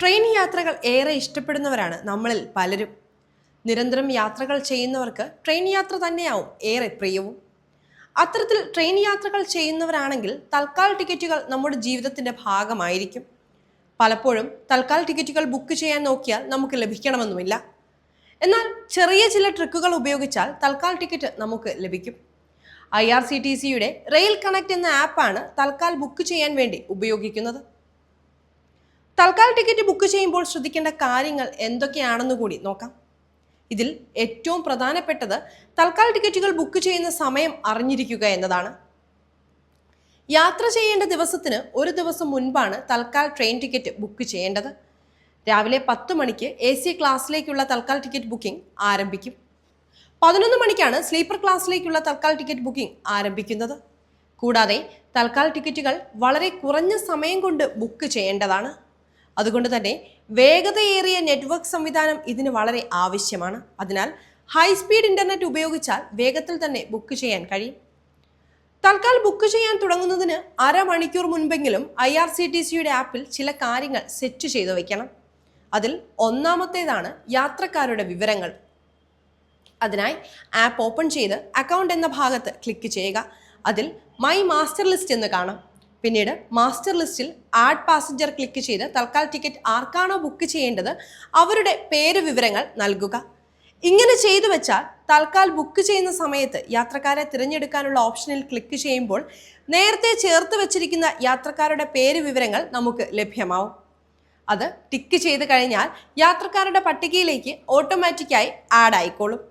Train യാത്രകൾ ഏറെ ഇഷ്ടപ്പെടുന്നവരാണ് നമ്മളിൽ പലരും. നിരന്തരം യാത്രകൾ ചെയ്യുന്നവർക്ക് ട്രെയിൻ യാത്ര തന്നെയാവും ഏറെ പ്രിയവും. അത്തരത്തിൽ ട്രെയിൻ യാത്രകൾ ചെയ്യുന്നവരാണെങ്കിൽ തൽക്കാൽ ടിക്കറ്റുകൾ നമ്മുടെ ജീവിതത്തിന്റെ ഭാഗമായിരിക്കും. പലപ്പോഴും തൽക്കാൽ ടിക്കറ്റുകൾ ബുക്ക് ചെയ്യാൻ നോക്കിയാൽ നമുക്ക് ലഭിക്കണമെന്നുമില്ല. എന്നാൽ ചെറിയ ചില ട്രിക്കുകൾ ഉപയോഗിച്ചാൽ തൽക്കാൽ ടിക്കറ്റ് നമുക്ക് ലഭിക്കും. ഐ ആർ സി ടി സിയുടെ റെയിൽ കണക്ട് എന്ന ആപ്പാണ് തൽക്കാൽ ബുക്ക് ചെയ്യാൻ വേണ്ടി ഉപയോഗിക്കുന്നത്. തൽക്കാൽ ടിക്കറ്റ് ബുക്ക് ചെയ്യുമ്പോൾ ശ്രദ്ധിക്കേണ്ട കാര്യങ്ങൾ എന്തൊക്കെയാണെന്ന് കൂടി നോക്കാം. ഇതിൽ ഏറ്റവും പ്രധാനപ്പെട്ടത് തൽക്കാൽ ടിക്കറ്റുകൾ ബുക്ക് ചെയ്യുന്ന സമയം അറിഞ്ഞിരിക്കുക എന്നതാണ്. യാത്ര ചെയ്യേണ്ട ദിവസത്തിന് ഒരു ദിവസം മുൻപാണ് തൽക്കാൽ ട്രെയിൻ ടിക്കറ്റ് ബുക്ക് ചെയ്യേണ്ടത്. രാവിലെ പത്ത് മണിക്ക് എ സി ക്ലാസ്സിലേക്കുള്ള തൽക്കാൽ ടിക്കറ്റ് ബുക്കിംഗ് ആരംഭിക്കും. പതിനൊന്ന് മണിക്കാണ് സ്ലീപ്പർ ക്ലാസ്സിലേക്കുള്ള തൽക്കാൽ ടിക്കറ്റ് ബുക്കിംഗ് ആരംഭിക്കുന്നത്. കൂടാതെ തൽക്കാൽ ടിക്കറ്റുകൾ വളരെ കുറഞ്ഞ സമയം കൊണ്ട് ബുക്ക് ചെയ്യേണ്ടതാണ്. അതുകൊണ്ട് തന്നെ വേഗതയേറിയ നെറ്റ്വർക്ക് സംവിധാനം ഇതിന് വളരെ ആവശ്യമാണ്. അതിനാൽ ഹൈ സ്പീഡ് ഇന്റർനെറ്റ് ഉപയോഗിച്ചാൽ വേഗത്തിൽ തന്നെ ബുക്ക് ചെയ്യാൻ കഴിയും. തൽക്കാൽ ബുക്ക് ചെയ്യാൻ തുടങ്ങുന്നതിന് അരമണിക്കൂർ മുൻപെങ്കിലും ഐ ആർ സി ടി സിയുടെ ആപ്പിൽ ചില കാര്യങ്ങൾ സെറ്റ് ചെയ്തു വയ്ക്കണം അതിൽ ഒന്നാമത്തേതാണ് യാത്രക്കാരുടെ വിവരങ്ങൾ. അതിനായി ആപ്പ് ഓപ്പൺ ചെയ്ത് അക്കൗണ്ട് എന്ന ഭാഗത്ത് ക്ലിക്ക് ചെയ്യുക. അതിൽ മൈ മാസ്റ്റർ ലിസ്റ്റ് എന്ന് കാണാം. പിന്നീട് മാസ്റ്റർ ലിസ്റ്റിൽ ആഡ് പാസഞ്ചർ ക്ലിക്ക് ചെയ്ത് തൽക്കാൽ ടിക്കറ്റ് ആർക്കാണോ ബുക്ക് ചെയ്യേണ്ടത് അവരുടെ പേര് വിവരങ്ങൾ നൽകുക. ഇങ്ങനെ ചെയ്തു വെച്ചാൽ തൽക്കാൽ ബുക്ക് ചെയ്യുന്ന സമയത്ത് യാത്രക്കാരെ തിരഞ്ഞെടുക്കാനുള്ള ഓപ്ഷനിൽ ക്ലിക്ക് ചെയ്യുമ്പോൾ നേരത്തെ ചേർത്ത് വെച്ചിരിക്കുന്ന യാത്രക്കാരുടെ പേര് വിവരങ്ങൾ നമുക്ക് ലഭ്യമാവും. അത് ടിക്ക് ചെയ്ത് കഴിഞ്ഞാൽ യാത്രക്കാരുടെ പട്ടികയിലേക്ക് ഓട്ടോമാറ്റിക്കായി ആഡ് ആയിക്കോളും.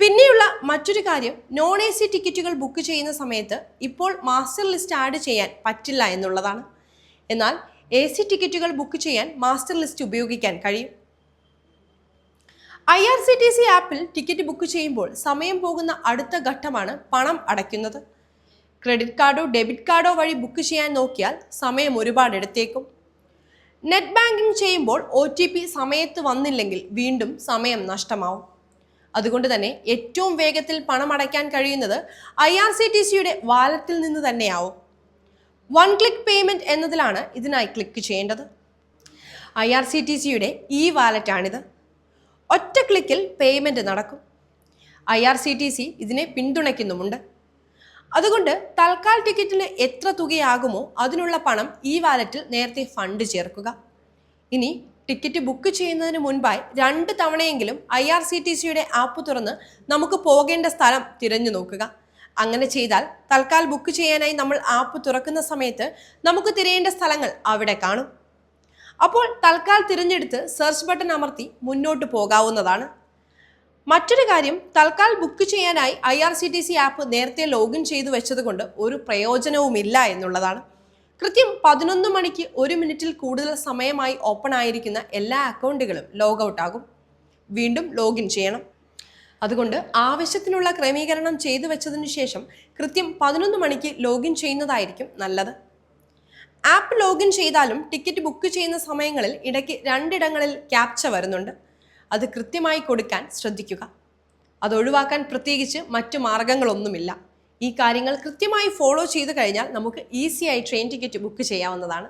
പിന്നെയുള്ള മറ്റൊരു കാര്യം നോൺ എ സി ടിക്കറ്റുകൾ ബുക്ക് ചെയ്യുന്ന സമയത്ത് ഇപ്പോൾ മാസ്റ്റർ ലിസ്റ്റ് ആഡ് ചെയ്യാൻ പറ്റില്ല എന്നുള്ളതാണ്. എന്നാൽ എ സി ടിക്കറ്റുകൾ ബുക്ക് ചെയ്യാൻ മാസ്റ്റർ ലിസ്റ്റ് ഉപയോഗിക്കാൻ കഴിയും. I R C T C ആപ്പിൽ ടിക്കറ്റ് ബുക്ക് ചെയ്യുമ്പോൾ സമയം പോകുന്ന അടുത്ത ഘട്ടമാണ് പണം അടയ്ക്കുന്നത്. ക്രെഡിറ്റ് കാർഡോ ഡെബിറ്റ് കാർഡോ വഴി ബുക്ക് ചെയ്യാൻ നോക്കിയാൽ സമയം ഒരുപാട് എടുത്തേക്കും. നെറ്റ് ബാങ്കിംഗ് ചെയ്യുമ്പോൾ ഒ ടി പി സമയത്ത് വന്നില്ലെങ്കിൽ വീണ്ടും സമയം നഷ്ടമാവും. അതുകൊണ്ട് തന്നെ ഏറ്റവും വേഗത്തിൽ പണം അടയ്ക്കാൻ കഴിയുന്നത് ഐ ആർ സി ടി സിയുടെ വാലറ്റിൽ നിന്ന് തന്നെയാവും. വൺ ക്ലിക്ക് പേയ്മെന്റ് എന്നതിലാണ് ഇതിനായി ക്ലിക്ക് ചെയ്യേണ്ടത്. ഐ ആർ സി ടി സിയുടെ ഇ വാലറ്റാണിത്. ഒറ്റ ക്ലിക്കിൽ പേയ്മെന്റ് നടക്കും. I R C T C ഇതിനെ പിന്തുണയ്ക്കുന്നുമുണ്ട്. അതുകൊണ്ട് തൽക്കാൽ ടിക്കറ്റിന് എത്ര തുകയാകുമോ അതിനുള്ള പണം ഈ വാലറ്റിൽ നേരത്തെ ഫണ്ട് ചേർക്കുക. ഇനി ടിക്കറ്റ് ബുക്ക് ചെയ്യുന്നതിന് മുൻപായി രണ്ട് തവണയെങ്കിലും ഐ ആർ സി ടി സിയുടെ ആപ്പ് തുറന്ന് നമുക്ക് പോകേണ്ട സ്ഥലം തിരഞ്ഞു നോക്കുക. അങ്ങനെ ചെയ്താൽ തൽക്കാൽ ബുക്ക് ചെയ്യാനായി നമ്മൾ ആപ്പ് തുറക്കുന്ന സമയത്ത് നമുക്ക് തിരയേണ്ട സ്ഥലങ്ങൾ അവിടെ കാണും. അപ്പോൾ തൽക്കാൽ തിരഞ്ഞെടുത്ത് സെർച്ച് ബട്ടൺ അമർത്തി മുന്നോട്ട് പോകാവുന്നതാണ്. മറ്റൊരു കാര്യം തൽക്കാൽ ബുക്ക് ചെയ്യാനായി ഐ ആപ്പ് നേരത്തെ ലോഗിൻ ചെയ്തു വെച്ചതുകൊണ്ട് ഒരു പ്രയോജനവുമില്ല എന്നുള്ളതാണ്. കൃത്യം പതിനൊന്ന് മണിക്ക് ഒരു മിനിറ്റിൽ കൂടുതൽ സമയമായി ഓപ്പൺ ആയിരിക്കുന്ന എല്ലാ അക്കൗണ്ടുകളും ലോഗ് ഔട്ട് ആകും. വീണ്ടും ലോഗിൻ ചെയ്യണം. അതുകൊണ്ട് ആവശ്യത്തിനുള്ള ക്രമീകരണം ചെയ്തു വെച്ചതിനു ശേഷം കൃത്യം പതിനൊന്ന് മണിക്ക് ലോഗിൻ ചെയ്യുന്നതായിരിക്കും നല്ലത്. ആപ്പ് ലോഗിൻ ചെയ്താലും ടിക്കറ്റ് ബുക്ക് ചെയ്യുന്ന സമയങ്ങളിൽ ഇടയ്ക്ക് രണ്ടിടങ്ങളിൽ ക്യാപ്ച വരുന്നുണ്ട്. അത് കൃത്യമായി കൊടുക്കാൻ ശ്രദ്ധിക്കുക. അത് ഒഴിവാക്കാൻ പ്രത്യേകിച്ച് മറ്റു മാർഗങ്ങളൊന്നുമില്ല. ഈ കാര്യങ്ങൾ കൃത്യമായി ഫോളോ ചെയ്ത് കഴിഞ്ഞാൽ നമുക്ക് ഈസിയായി ട്രെയിൻ ടിക്കറ്റ് ബുക്ക് ചെയ്യാവുന്നതാണ്.